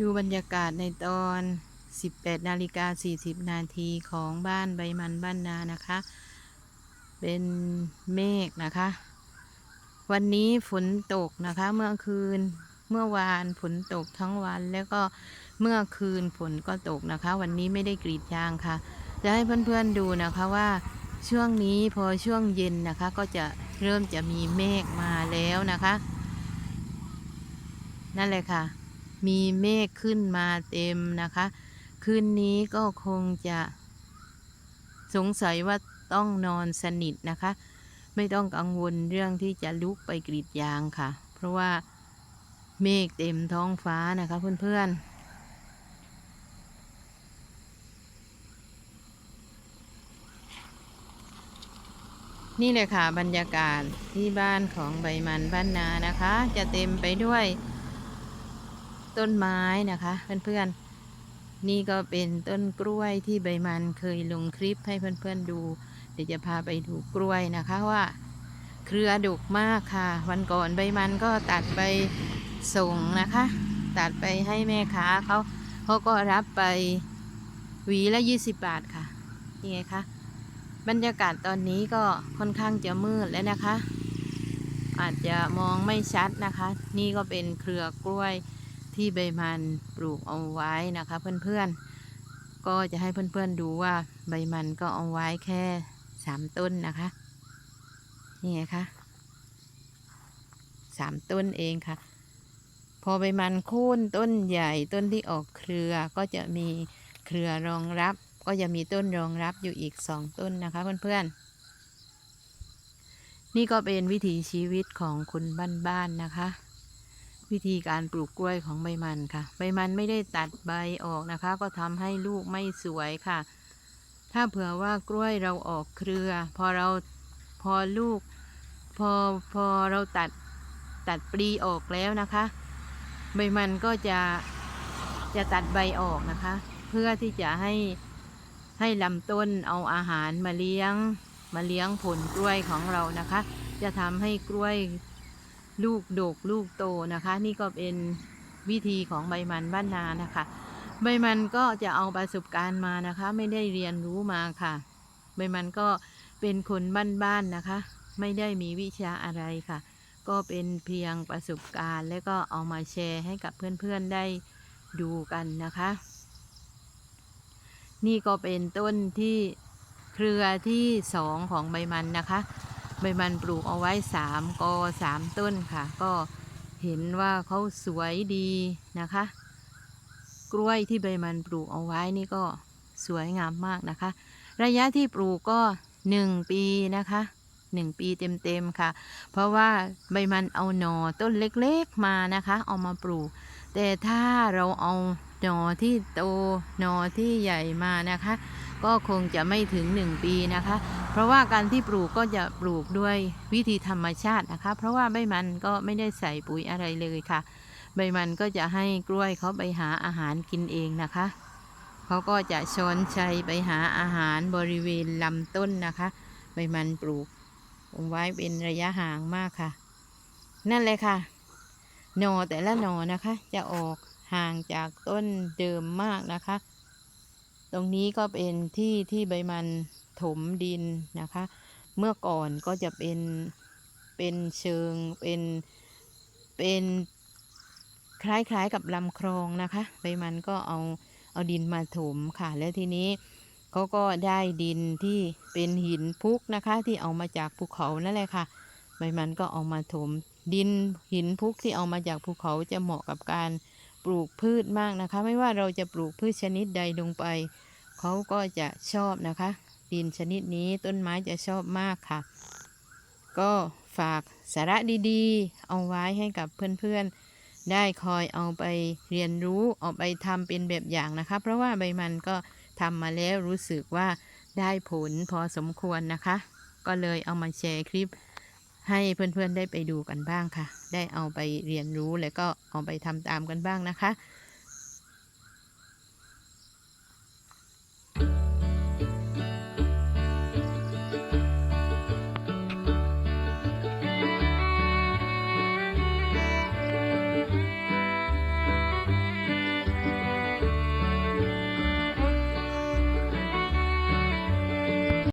ดูบรรยากาศในตอน 18 นาฬิกา 40 นาทีของบ้านใบมันบ้านนานะคะ เป็นเมฆนะคะ วันนี้ฝนตกนะคะ เมื่อคืน เมื่อวานฝนตกทั้งวัน แล้วก็เมื่อคืนฝนก็ตกนะคะ วันนี้ไม่ได้กรีดยางค่ะ จะให้เพื่อนๆดูนะคะว่าช่วงนี้พอช่วงเย็นนะคะ ก็จะเริ่มจะมีเมฆมาแล้วนะคะ นั่นแหละค่ะ มีเมฆขึ้นมาเต็มนะคะ คืนนี้ก็คงจะสงสัยว่าต้องนอนสนิทนะคะ ไม่ต้องกังวลเรื่องที่จะลุกไปกรีดยางค่ะ เพราะว่าเมฆเต็มท้องฟ้านะคะเพื่อนๆนี่เลยค่ะบรรยากาศที่บ้านของใบมันบ้านนานะคะ จะเต็มไปด้วย ต้นไม้นะคะเพื่อนๆ นี่ก็เป็นต้นกล้วยที่ใบมันเคยลงคลิปให้เพื่อนๆดู เดี๋ยวจะพาไปดูกล้วยนะคะว่า เครือดกมากค่ะ วันก่อนใบมันก็ตัดไปส่งนะคะ ตัดไปให้แม่ค้าเขาเขาก็รับไปหวีละ20บาทค่ะนี่ไงคะบรรยากาศตอนนี้ก็ค่อนข้างจะมืดแล้วนะคะ อาจจะมองไม่ชัดนะคะ นี่ก็เป็นเครือกล้วย ที่ใบมันปลูกเอาไว้นะคะเพื่อนๆ ก็จะให้เพื่อนๆดูว่าใบมันก็เอาไว้แค่สามต้นนะคะนี่ไงคะสามต้นเองค่ะ พอใบมันโค่นต้นใหญ่ต้นที่ออกเครือก็จะมีเครือรองรับ ก็จะมีต้นรองรับอยู่อีกสองต้นนะคะเพื่อนๆนี่ก็เป็นวิถีชีวิตของคนบ้านๆนะคะ วิธีการปลูกกล้วยของใบมันค่ะ ใบมันไม่ได้ตัดใบออกนะคะ ก็ทำให้ลูกไม่สวยค่ะ ถ้าเผื่อว่ากล้วยเราออกเครือ พอเราพอลูก พอพอเราตัดตัดปลีออกแล้วนะคะ ใบมันก็จะจะตัดใบออกนะคะ เพื่อที่จะให้ให้ลำต้นเอาอาหารมาเลี้ยงมาเลี้ยงผลกล้วยของเรานะคะ จะทำให้กล้วย ลูกดกลูกโตนะคะ นี่ก็เป็นวิธีของใบมันบ้านนานะคะ ใบมันก็จะเอาประสบการณ์มานะคะ ไม่ได้เรียนรู้มาค่ะ ใบมันก็เป็นคนบ้านๆนะคะ ไม่ได้มีวิชาอะไรค่ะ ก็เป็นเพียงประสบการณ์ และก็เอามาแชร์ให้กับเพื่อนๆได้ดูกันนะคะ นี่ก็เป็นต้นที่เครือที่สองของใบมันนะคะ ใบมันปลูกเอาไว้สามกอสามต้นค่ะ ก็เห็นว่าเขาสวยดีนะคะ กล้วยที่ใบมันปลูกเอาไว้นี่ก็สวยงามมากนะคะ ระยะที่ปลูกก็หนึ่งปีนะคะหนึ่งปีเต็มๆค่ะ เพราะว่าใบมันเอาหนอต้นเล็กๆมานะคะ เอามาปลูก แต่ถ้าเราเอาหนอที่โตหนอที่ใหญ่มานะคะ ก็คงจะไม่ถึงหนึ่งปีนะคะ เพราะว่าการที่ปลูกก็จะปลูกด้วยวิธีธรรมชาตินะคะ เพราะว่าใบมันก็ไม่ได้ใส่ปุ๋ยอะไรเลยค่ะ ใบมันก็จะให้กล้วยเขาไปหาอาหารกินเองนะคะเขาก็จะช้อนชัยไปหาอาหารบริเวณลำต้นนะคะ ใบมันปลูกไว้เป็นระยะห่างมากค่ะ นั่นเลยค่ะหนอแต่ละหนอนะคะ จะออกห่างจากต้นเดิมมากนะคะ ตรงนี้ก็เป็นที่ที่ใบมันถมดินนะคะ เมื่อก่อนก็จะเป็นเป็นเชิงเป็นเป็นคล้ายๆกับลำคลองนะคะ ใบมันก็เอาเอาดินมาถมค่ะ แล้วทีนี้เขาก็ได้ดินที่เป็นหินพุกนะคะ ที่เอามาจากภูเขานั่นแหละค่ะ ใบมันก็เอามาถมดินหินพุกที่เอามาจากภูเขาจะเหมาะกับการ ปลูกพืชมากนะคะ ไม่ว่าเราจะปลูกพืชชนิดใดลงไป เขาก็จะชอบนะคะ ดินชนิดนี้ต้นไม้จะชอบมากค่ะ ก็ฝากสาระดีๆ เอาไว้ให้กับเพื่อนๆ ได้คอยเอาไปเรียนรู้เอาไปทำเป็นแบบอย่างนะคะ เพราะว่าใบมันก็ทำมาแล้วรู้สึกว่าได้ผลพอสมควรนะคะ ก็เลยเอามาแชร์คลิป ให้เพื่อนๆได้ไปดูกันบ้างค่ะ ได้เอาไปเรียนรู้แล้วก็เอาไปทำตามกันบ้างนะคะ